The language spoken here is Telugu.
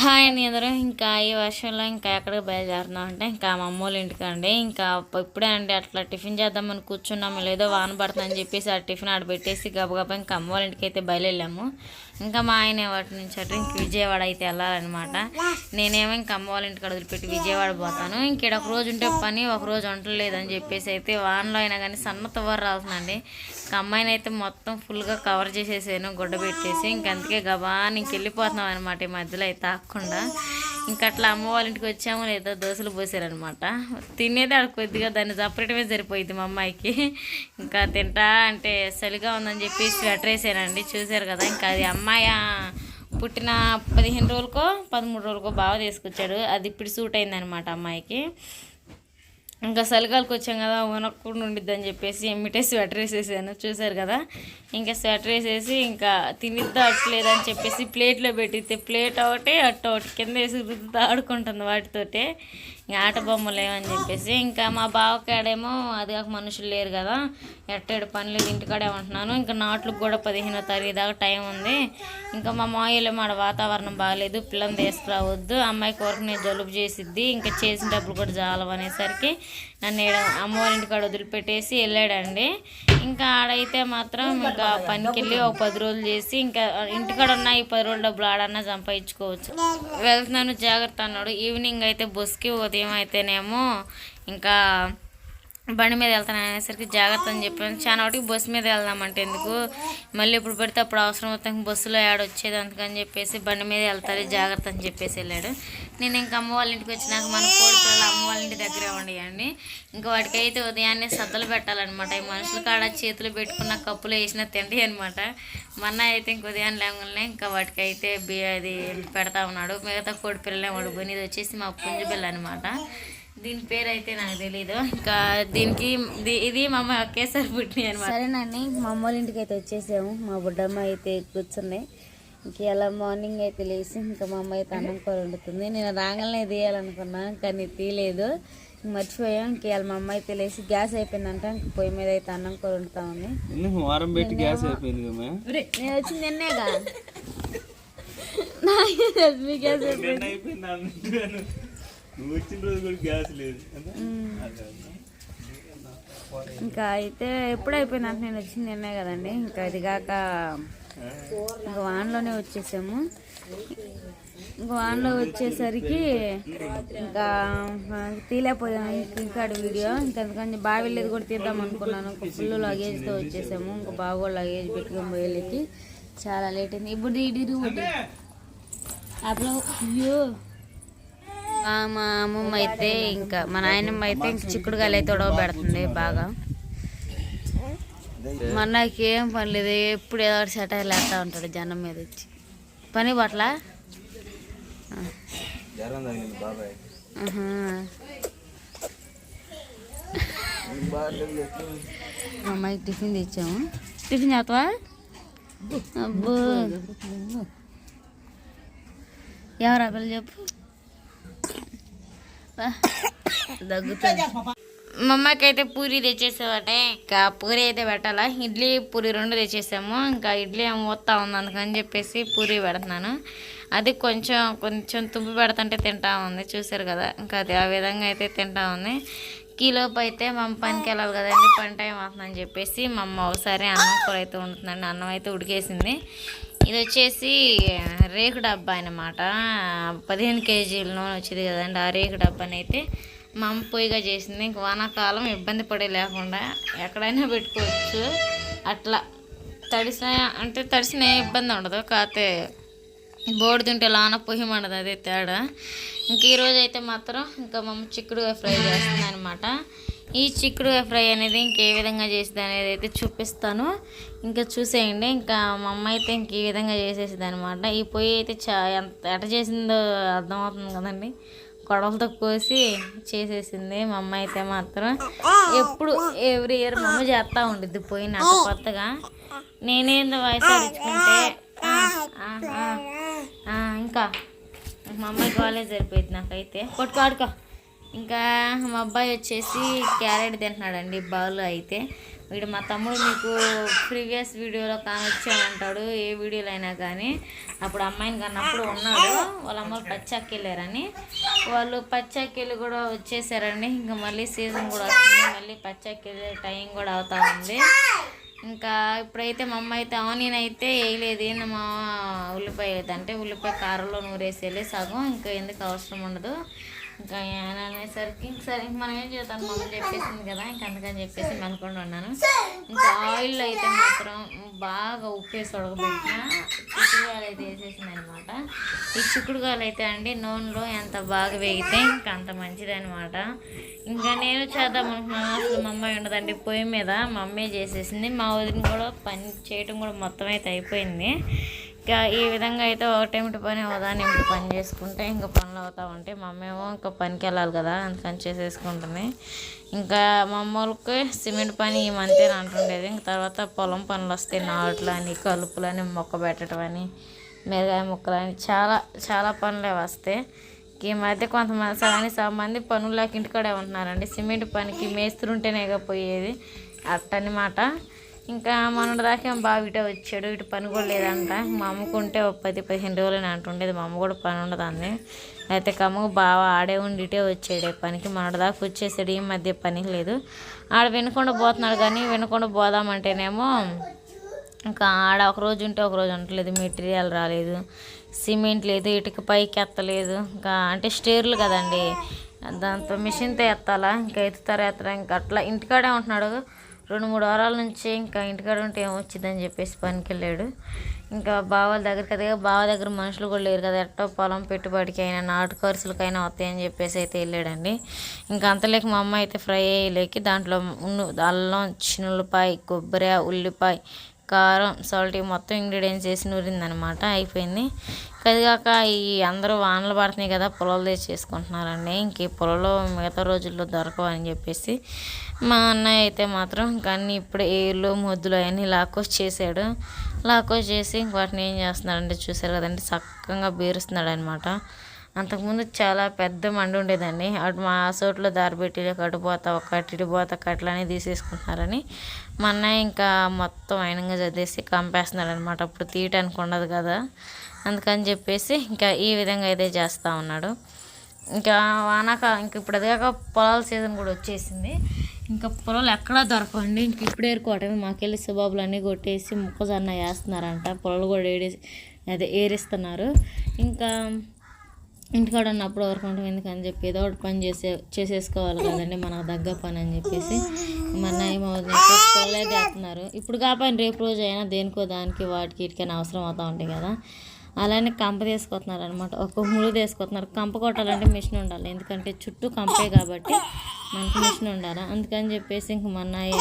హాయ్ అని అందరూ. ఇంకా ఈ వర్షంలో ఇంకా ఎక్కడికి బయలుదేరుతున్నాం అంటే ఇంకా మా అమ్మ వాళ్ళ ఇంటికి అండి. ఇంకా ఇప్పుడే అండి అట్లా టిఫిన్ చేద్దామని కూర్చున్నాము. లేదో వాన పడుతుందని చెప్పేసి ఆ టిఫిన్ ఆడ పెట్టేసి గబగబా ఇంకా అమ్మ వాళ్ళ ఇంటికి అయితే బయలుదేరాము. ఇంకా మా ఆయన వాటి నుంచి అటు ఇంక విజయవాడ అయితే వెళ్ళాలన్నమాట. నేనేమో ఇంకా అమ్మ వాళ్ళ ఇంటికి వదిలిపెట్టి విజయవాడ పోతాను. ఇంకేడ ఒక రోజు ఉంటే పని ఒక రోజు వంటలేదని చెప్పేసి అయితే వానలో అయినా కానీ సన్న తువ్వర రావుతుందండి ఇంకా అమ్మాయిని అయితే మొత్తం ఫుల్గా కవర్ చేసేసాను గుడ్డ పెట్టేసి. ఇంక అందుకే గబా ఇంక వెళ్ళిపోతున్నాం అనమాట ఈ మధ్యలో అయితే ఆకుండా ఇంకా అట్లా అమ్మ వాళ్ళ ఇంటికి వచ్చాము లేదా దోశలు పోసారనమాట తినేది ఆడ కొద్దిగా దాన్ని సపరేట్గా సరిపోయింది మా అమ్మాయికి. ఇంకా తింటా అంటే చలిగా ఉందని చెప్పి స్వెటర్ వేసానండి చూసారు కదా ఇంకా అది అమ్మాయి పుట్టిన పదిహేను రోజులకో పదమూడు రోజులకో బాగా తీసుకొచ్చాడు. అది ఇప్పుడు సూట్ అయిందనమాట అమ్మాయికి. ఇంకా చలికాలకు వచ్చాం కదా ఉనకుండా ఉండిద్దని చెప్పేసి ఎమ్మిటే స్వెటర్ వేసేసాను. చూసారు కదా? ఇంకా స్వెటర్ వేసేసి ఇంకా తినిద్దా అట్లేదని చెప్పేసి ప్లేట్లో పెట్టితే ప్లేట్ ఒకటి అట్ట ఒకటి కింద వేసి రుద్దుతూ ఆడుకుంటుంది వాటితోటే. ఆట బొమ్మలు ఏమని చెప్పేసి ఇంకా మా బావకాడేమో అది కాక మనుషులు లేరు కదా ఎట్టేడు పని లేదు ఇంటికాడే ఉంటున్నాను. ఇంకా నాట్లకు కూడా పదిహేనో తారీఖు దాకా టైం ఉంది. ఇంకా మా మాయలు మాడ వాతావరణం బాగాలేదు పిల్లలు తీసుకురావద్దు అమ్మాయి కొరకు నేను జలుబు చేసిద్ది ఇంకా చేసిన డబ్బులు కూడా జాలవు అనేసరికి నన్ను అమ్మవారి ఇంటికాడ వదిలిపెట్టేసి వెళ్ళాడండి. ఇంకా ఆడైతే మాత్రం ఇంకా పనికి వెళ్ళి ఒక పది రోజులు చేసి ఇంకా ఇంటికాడ ఉన్న ఈ పది రోజులు డబ్బులు ఆడన్నా సంపాదించుకోవచ్చు. వెళ్తున్నాను జాగ్రత్త అన్నాడు. ఈవినింగ్ అయితే బస్కి ఉదయం అయితేనేమో ఇంకా బండి మీద వెళ్తాను అనేసరికి జాగ్రత్త అని చెప్పాను. చాలా వాటికి బస్సు మీద వెళ్దామంటే ఎందుకు? మళ్ళీ ఇప్పుడు పడితే అప్పుడు అవసరం అవుతాం బస్సులో యాడ్ వచ్చేది అందుకని చెప్పేసి బండి మీద వెళ్తారు జాగ్రత్త అని చెప్పేసి వెళ్ళాడు. నేను ఇంకా అమ్మ వాళ్ళ ఇంటికి వచ్చినాక మన కోడి పిల్లలు అమ్మ వాళ్ళ ఇంటి దగ్గరే ఉండేయండి. ఇంకా వాటికైతే ఉదయాన్నే సద్దలు పెట్టాలన్నమాట. ఈ మనుషుల కాడ చేతులు పెట్టుకున్న కప్పులు వేసిన తిండి అనమాట మొన్న అయితే ఇంక ఉదయం లేవగానే ఇంకా వాటికైతే బి అది పెడతా ఉన్నాడు. మిగతా కోడి పిల్లలే వాడు ఇది వచ్చేసి మా పుంజు బిల్ల అనమాట దీని పేరు అయితే నాకు తెలీదు. ఇంకా దీనికి ఇది మా అమ్మ ఒకేసారి పుట్టినాయి అనమాట సరేనండి మా అమ్మ వాళ్ళ ఇంటికి అయితే వచ్చేసాము. మా బుడ్డమ్మ అయితే కూర్చుంది. ఇంక ఇలా మార్నింగ్ అయితే లేచి ఇంకా మా అమ్మ అయితే అన్నం కూర వండుతుంది. నేను రాగానే తీయాలనుకున్నా కానీ తీయలేదు. మర్చిపోయాం. ఇంక ఇవాళ మా అమ్మ అయితే లేచి గ్యాస్ అయిపోయిందంట. ఇంక పొయ్యి మీద అయితే అన్నం కూర వండుతా ఉంది. వారం పెట్టి గ్యాస్ అయిపోయింది నేను వచ్చింది నిన్నేగా? గ్యాస్ అయిపోయింది. నువ్వు వచ్చిన రోజు కూడా గ్యాస్ లేదు. ఇంకా అయితే ఎప్పుడు అయిపోయిందంటే నేను వచ్చింది నిన్నే కదండి. ఇంకా అది కాక ఇంకా వాన్లోనే వచ్చేసాము. ఇంకా వాన్లో వచ్చేసరికి ఇంకా తీలేకపోయాము ఇంకా వీడియో. ఇంకా అందుకని బాగా వెళ్ళేది కూడా తీద్దాం అనుకున్నాను. ఇంకా ఫుల్ లగేజ్తో వచ్చేసాము. ఇంకా బాగా లగేజ్ పెట్టుకొని పోయేళ్ళకి. చాలా లేట్ అయింది. ఇప్పుడు ఇడి అప్పుడు అయ్యో. మా అమ్మమ్మ అయితే ఇంకా మా నాయనమ్మ అయితే ఇంక చిక్కుడుకాయలు అయితే ఉడవ పెడుతుంది బాగా. మా అన్నకి ఏం పని లేదు ఎప్పుడు ఏదో ఒకటి సెటైల్ వేస్తూ ఉంటాడు జనం మీద వచ్చి. పని పట్ల? అమ్మాయికి టిఫిన్ తెచ్చాము. టిఫిన్ చేస్తావా? అబ్బో. ఎవరు పిల్ల చెప్పు. దగ్గుతుంది. మా అయితే పూరి తెచ్చేసావటే. ఇంకా పూరి అయితే పెట్టాలా? ఇడ్లీ పూరి రెండు తెచ్చేసాము. ఇంకా ఇడ్లీ ఏమో వస్తా ఉంది అందుకని చెప్పేసి పూరి పెడుతున్నాను. అది కొంచెం కొంచెం తుప్పు పెడుతుంటే తింటా ఉంది. చూసారు కదా? ఇంకా అది ఆ విధంగా అయితే తింటా ఉంది. ఈలోపు అయితే మా పనికి వెళ్ళాలి కదండి పని టైం అవుతుందని చెప్పేసి మా అమ్మ ఒకసారి అన్నం కూర అయితే ఉంటుందండి అన్నం అయితే ఉడికేసింది. ఇది వచ్చేసి రేకు డబ్బా అనమాట పదిహేను కేజీల నూనె వచ్చేది కదండి ఆ రేకు డబ్బాని అయితే మా అమ్మ పొయ్యిగా చేసింది. ఇంక వానాకాలం ఇబ్బంది పడే లేకుండా ఎక్కడైనా పెట్టుకోవచ్చు. అట్లా తడిసిన అంటే తడిసిన ఇబ్బంది ఉండదు. కాకపోతే బోర్డు తింటే లాన పొయ్యి మండదు అదే తేడా. ఇంక ఈరోజు అయితే మాత్రం ఇంకా మమ్మ చిక్కుడుగా ఫ్రై చేస్తుంది అనమాట ఈ చిక్కుడుగా ఫ్రై అనేది ఇంకే విధంగా చేసేది అనేది అయితే చూపిస్తాను. ఇంకా చూసేయండి ఇంకా మా అమ్మ అయితే ఇంక ఈ విధంగా చేసేసింది అనమాట ఈ పొయ్యి అయితే చా ఎంత ఎట చేసిందో అర్థమవుతుంది కదండి. కొడవలతో కోసి చేసేసింది మా అమ్మ అయితే మాత్రం. ఎప్పుడు ఎవ్రీ ఇయర్ మా అమ్మ చేస్తూ ఉండిద్ది పొయ్యి నాకు కొత్తగా. నేనేందో వయసు అడుచుకుంటే ఆ, ఇంకా మా అమ్మాయి కాలేజ్ సరిపోయింది నాకైతే. కొట్టుకో ఆడుకో. ఇంకా మా అబ్బాయి వచ్చేసి క్యారెట్ తింటున్నాడండి బాలు అయితే. వీడు మా తమ్ముడు మీకు ప్రీవియస్ వీడియోలో కానొచ్చామంటాడు ఏ వీడియోలో అయినా కానీ. అప్పుడు అమ్మాయిని కన్నప్పుడు ఉన్నాడు వాళ్ళ అమ్మలు పచ్చాకి వెళ్ళారని వాళ్ళు పచ్చాకి కూడా వచ్చేసారండి ఇంకా మళ్ళీ సీజన్ కూడా వస్తుంది మళ్ళీ పచ్చాకి వెళ్ళే టైం కూడా అవుతా ఉంది. ఇంకా ఇప్పుడైతే మా అమ్మ అయితే ఆనియన్ అయితే వేయలేదు. ఏంది మా ఉల్లిపాయ వేయలేదు అంటే ఉల్లిపాయ కారంలో నూరేసి వెళ్ళి సగం. ఇంకా ఎందుకు అవసరం ఉండదు. ఇంకా ఆయన అనేసరికి సరే మనం ఏం చేద్దాం. మా చెప్పేసింది కదా ఇంక అందుకని చెప్పేసి అనుకుంటూ ఉన్నాను ఇంకా ఆయిల్ అయితే మాత్రం బాగా ఉప్పేసి ఉడకబెట్టిన చిక్కుడుగాయలు అయితే వేసేసింది అనమాట ఈ చిక్కుడుగాయలు అయితే అండి నూనెలో ఎంత బాగా వేగితే ఇంకా అంత మంచిది అనమాట ఇంకా నేను చేద్దాం అనుకున్నాను. అసలు మా అమ్మాయి ఉండదండి పొయ్యి మీద. మా అమ్మే చేసేసింది. మా వదిన కూడా పని చేయటం కూడా మొత్తం అయితే అయిపోయింది. ఇంకా ఈ విధంగా అయితే ఒకటేమిటి పని ఒకదాని ఏమిటి పని చేసుకుంటే ఇంకా పనులు అవుతా ఉంటాయి మమ్మేమో ఇంకా పనికి వెళ్ళాలి కదా అందుకని చేసేసుకుంటుంది. ఇంకా మా అమ్మోళ్ళకి సిమెంట్ పని ఈ మంతే అంటుండేది. ఇంక తర్వాత పొలం పనులు వస్తాయి నాట్లు అని కలుపులని మొక్క పెట్టడం అని మిరగాయ ముక్కలని చాలా చాలా పనులే వస్తాయి. ఈ మధ్య కొంతమంది సగని సగం మంది పనులు లేక ఇంటికాడే ఉంటున్నారండి. సిమెంట్ పనికి మేస్త్రి ఉంటేనేగా పోయేది. అట్టనమాట ఇంకా మొన్నటి దాకా బాగా ఇటే వచ్చాడు ఇటు పని కూడా లేదంట. మా అమ్మకు ఉంటే ఒక పది పదిహేను రోజులు అంటుండేది. మా అమ్మ కూడా పని ఉండదు అయితే కమ్మకు బాగా ఆడే ఉండి ఇటే వచ్చాడు పనికి. మొన్నటి దాకా వచ్చేసాడు ఈ మధ్య పని లేదు. ఆడ వినకుండా పోతున్నాడు కానీ వినకుండా పోదామంటేనేమో ఇంకా ఆడ ఒక రోజు ఉంటే ఒక రోజు ఉండలేదు మెటీరియల్ రాలేదు సిమెంట్ లేదు ఇటుక పైకి ఎత్తలేదు. ఇంకా అంటే స్టేర్లు కదండి దాంతో మిషన్తో ఎత్తాలా? ఇంకా ఎత్తుతారు ఎత్తరా? ఇంకా అట్లా ఇంటికాడే ఉంటున్నాడు. రెండు మూడు వారాల నుంచి ఇంకా ఇంటికాడ ఉంటే ఏమొచ్చిందని చెప్పేసి పనికి వెళ్ళాడు ఇంకా బావల దగ్గర కదా బావ దగ్గర మనుషులు కూడా లేరు కదా ఎట్టో పొలం పెట్టుబడికి అయినా నాటు ఖర్చులకైనా వస్తాయని చెప్పేసి అయితే వెళ్ళాడండి. ఇంకా అంతలేక మా అమ్మ అయితే ఫ్రై అయ్యేలేకి దాంట్లో ఉన్ను అల్లం చిన్నులపాయ కొబ్బరి ఉల్లిపాయ కారం సాల్ట్ మొత్తం ఇంగ్రీడియంట్స్ వేసి నూరిందనమాట. అయిపోయింది. కదిగాక ఈ అందరూ వానలు పడుతున్నాయి కదా పొలాలు తెచ్చి చేసుకుంటున్నారండి ఇంక ఈ పొలంలో మిగతా రోజుల్లో దొరకవని చెప్పేసి మా అన్నయ్య అయితే మాత్రం ఇంకా అన్ని ఇప్పుడు ఏళ్ళు మొద్దులు అవన్నీ లాక్కోస్ చేశాడు లాక్కోస్ చేసి వాటిని ఏం చేస్తున్నాడంటే చూసారు కదండి చక్కగా బీరుస్తున్నాడు అనమాట అంతకుముందు చాలా పెద్ద మండి ఉండేదండి. అటు మా చోట్లో దారి పెట్టి కట్టుపోత ఒక ఇటుపోత కట్లని తీసేసుకుంటున్నారని మా అన్నయ్య ఇంకా మొత్తం అయినంగా చదివేసి కంపేస్తున్నాడు అనమాట అప్పుడు తీయటానికి ఉండదు కదా. అందుకని చెప్పేసి ఇంకా ఈ విధంగా అయితే చేస్తూ ఉన్నాడు. ఇంకా వానాక ఇంక ఇప్పుడు అదిగాక పొలాల సీజన్ కూడా వచ్చేసింది. ఇంకా పొలాలు ఎక్కడా దొరకండి ఇంక ఇప్పుడు ఏరుకోవటమే మాకెళ్ళి సుబాబులు అన్నీ కొట్టేసి మొక్కజొన్న వేస్తున్నారంట. పొలాలు కూడా ఏడేసి అదే ఏరిస్తున్నారు. ఇంకా ఇంటికాడ ఉన్నప్పుడు ఊరుకుంటాం ఎందుకని చెప్పి ఏదో ఒకటి పని చేసే చేసేసుకోవాలి కదండి మనకు దగ్గర పని అని చెప్పేసి. మన పొలే చేస్తున్నారు. ఇప్పుడు కాపని రేపు రోజు అయినా దేనికో దానికి వాటికి ఇటుకైనా అవసరం అవుతూ ఉంటాయి కదా. అలానే కంప తీసుకొస్తున్నారు అనమాట ఒక ముళ్ళు తీసుకొస్తున్నారు. కంప కొట్టాలంటే మిషన్ ఉండాలి. ఎందుకంటే చుట్టూ కంపే కాబట్టి మనకి మిషన్ ఉండాలి? అందుకని చెప్పేసి ఇంక మా అన్నయ్య